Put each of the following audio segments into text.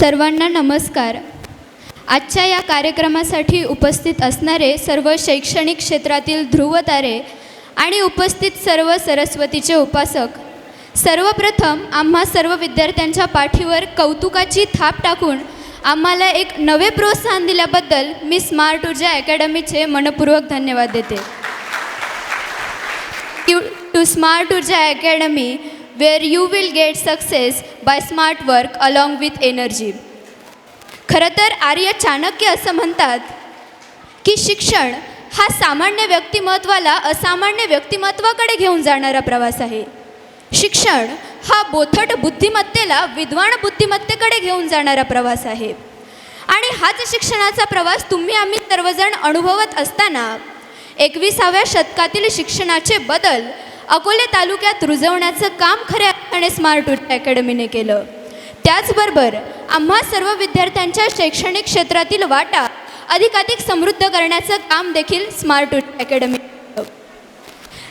सर्वांना नमस्कार. आजच्या या कार्यक्रमासाठी उपस्थित असणारे सर्व शैक्षणिक क्षेत्रातील ध्रुवतारे आणि उपस्थित सर्व सरस्वतीचे उपासक सर्वप्रथम आम्हा सर्व विद्यार्थ्यांच्या पाठीवर कौतुकाची थाप टाकून आम्हाला एक नवे प्रोत्साहन दिल्याबद्दल मी स्मार्ट ऊर्जा अकॅडमीचे मनपूर्वक धन्यवाद देते. To smart Urja academy where you will get success by smart work along with energy. खरं तर आर्य चाणक्य असं म्हणतात की शिक्षण हा सामान्य व्यक्तिमत्वाला असामान्य व्यक्तिमत्वाकडे घेऊन जाणारा प्रवास आहे शिक्षण हा बोथट बुद्धिमत्तेला विद्वान बुद्धिमत्तेकडे घेऊन जाणारा प्रवास आहे आणि हाच शिक्षणाचा प्रवास तुम्ही आम्ही सर्वजण अनुभवत असताना एकविसाव्या शतकातील शिक्षणाचे बदल अकोले तालुक्यात रुजवण्याचं काम खऱ्या अर्थाने स्मार्ट उर्जा अकॅडमीने केलं. त्याचबरोबर आम्हा सर्व विद्यार्थ्यांच्या शैक्षणिक क्षेत्रातील वाटा अधिकाधिक समृद्ध करण्याचं काम देखील स्मार्ट उर्जा अकॅडमी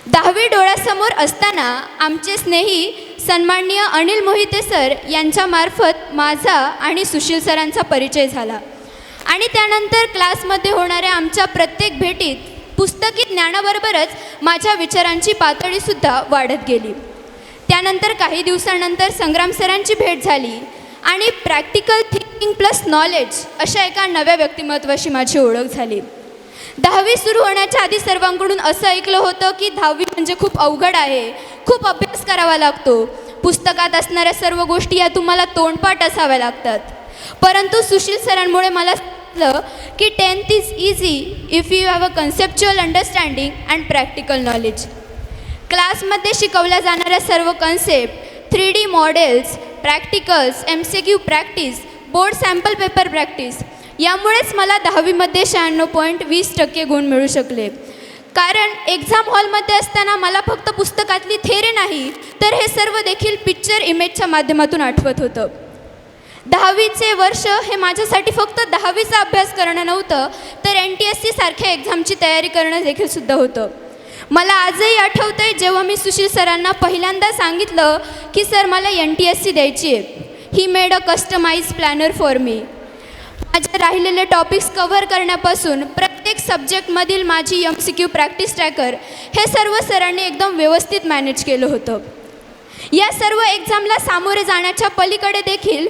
दहावी डोळ्यासमोर असताना आमचे स्नेही सन्माननीय अनिल मोहिते सर यांच्यामार्फत माझा आणि सुशील सरांचा परिचय झाला. आणि त्यानंतर क्लासमध्ये होणाऱ्या आमच्या प्रत्येक भेटीत पुस्तकी ज्ञानाबरोबरच माझ्या विचारांची पातळीसुद्धा वाढत गेली. त्यानंतर काही दिवसानंतर संग्राम सरांची भेट झाली आणि प्रॅक्टिकल थिंकिंग प्लस नॉलेज अशा एका नव्या व्यक्तिमत्वाशी माझी ओळख झाली. दहावी सुरू होण्याच्या आधी सर्वांकडून असं ऐकलं होतं की दहावी म्हणजे खूप अवघड आहे खूप अभ्यास करावा लागतो. पुस्तकात असणाऱ्या सर्व गोष्टी या तुम्हाला तोंडपाठ असाव्या लागतात. परंतु सुशील सरांमुळे मला सांगितलं की tenth is easy if you have a conceptual understanding and practical knowledge क्लासमध्ये शिकवल्या जाणाऱ्या सर्व concept three D models practicals M C Q practice board sample paper practice यामुळेच मला दहावीमध्ये शहाण्णव पॉईंट वीस टक्के गुण मिळू शकले. कारण एक्झाम हॉलमध्ये असताना मला फक्त पुस्तकातली थेरे नाही तर हे सर्व देखील पिक्चर इमेजच्या माध्यमातून आठवत होतं. दहावीचे वर्ष हे माझ्यासाठी फक्त दहावीचा अभ्यास करणं नव्हतं तर एन टी एस सीसारख्या एक्झामची तयारी करणं देखील सुद्धा होतं. मला आजही आठवतं आहे जेव्हा मी सुशील सरांना पहिल्यांदा सांगितलं की सर मला एन टी एस सी द्यायची आहे. He made a customise planner for me माझे राहिलेले टॉपिक्स कव्हर करण्यापासून प्रत्येक सब्जेक्टमधील माझी M C Q practice tracker हे सर्व सरांनी एकदम व्यवस्थित मॅनेज केलं होतं. या सर्व एक्झामला सामोरे जाण्याच्या पलीकडे देखील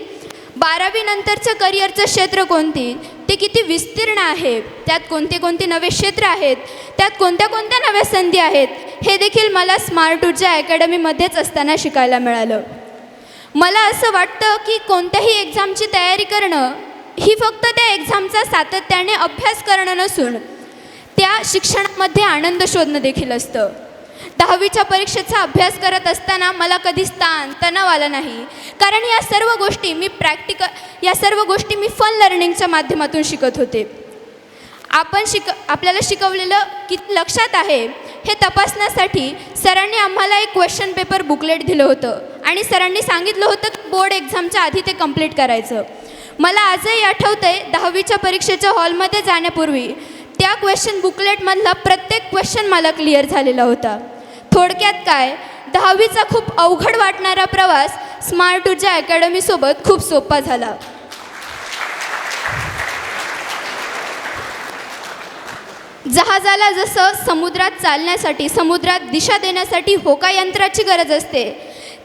बारावीनंतरचं करिअरचं क्षेत्र कोणती? ते किती विस्तीर्ण आहे? त्यात कोणते कोणते नवे क्षेत्र आहेत? त्यात कोणत्या कोणत्या नव्या संधी आहेत? हे देखील मला स्मार्ट ऊर्जा अकॅडमीमध्येच असताना शिकायला मिळालं. मला असं वाटतं की कोणत्याही एक्झामची तयारी करणं ही फक्त त्या एक्झामचा सातत्याने अभ्यास करणं नसून त्या शिक्षणामध्ये आनंद शोधणं देखील असतं. दहावीच्या परीक्षेचा अभ्यास करत असताना मला कधीच ताण तणाव आला नाही. कारण या सर्व गोष्टी मी प्रॅक्टिकल या सर्व गोष्टी मी फन लर्निंगच्या माध्यमातून शिकत होते. आपण शिक आपल्याला शिकवलेलं किती लक्षात आहे हे तपासण्यासाठी सरांनी आम्हाला एक क्वेश्चन पेपर बुकलेट दिलं होतं. आणि सरांनी सांगितलं होतं की बोर्ड एक्झामच्या आधी ते कंप्लीट करायचं. मला आजही आठवतं आहे दहावीच्या परीक्षेच्या हॉलमध्ये जाण्यापूर्वी त्या क्वेश्चन बुकलेटमधला प्रत्येक क्वेश्चन मला क्लिअर झालेला होता. थोडक्यात काय? दहावीचा खूप अवघड वाटणारा प्रवास स्मार्ट ऊर्जा अकॅडमीसोबत खूप सोपा झाला. जहाजाला जसं समुद्रात चालण्यासाठी समुद्रात दिशा देण्यासाठी होका यंत्राची गरज असते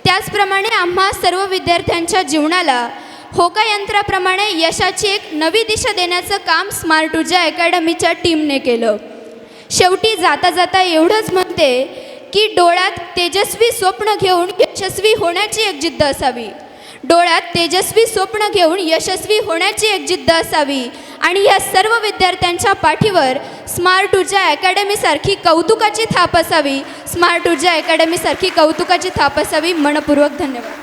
त्याचप्रमाणे आम्हा सर्व विद्यार्थ्यांच्या जीवनाला होका यंत्राप्रमाणे यशाची एक नवी दिशा देण्याचं काम स्मार्ट ऊर्जा अकॅडमीच्या टीमने केलं. शेवटी जाता जाता एवढंच म्हणते की डोळ्यात तेजस्वी स्वप्न घेऊन यशस्वी होण्याची एक जिद्द असावी. डोळ्यात तेजस्वी स्वप्न घेऊन यशस्वी होण्याची एक जिद्द असावी. आणि या सर्व विद्यार्थ्यांच्या पाठीवर स्मार्ट ऊर्जा अकॅडमीसारखी कौतुकाची थाप असावी. स्मार्ट ऊर्जा अकॅडमीसारखी कौतुकाची थाप असावी. मनपूर्वक धन्यवाद.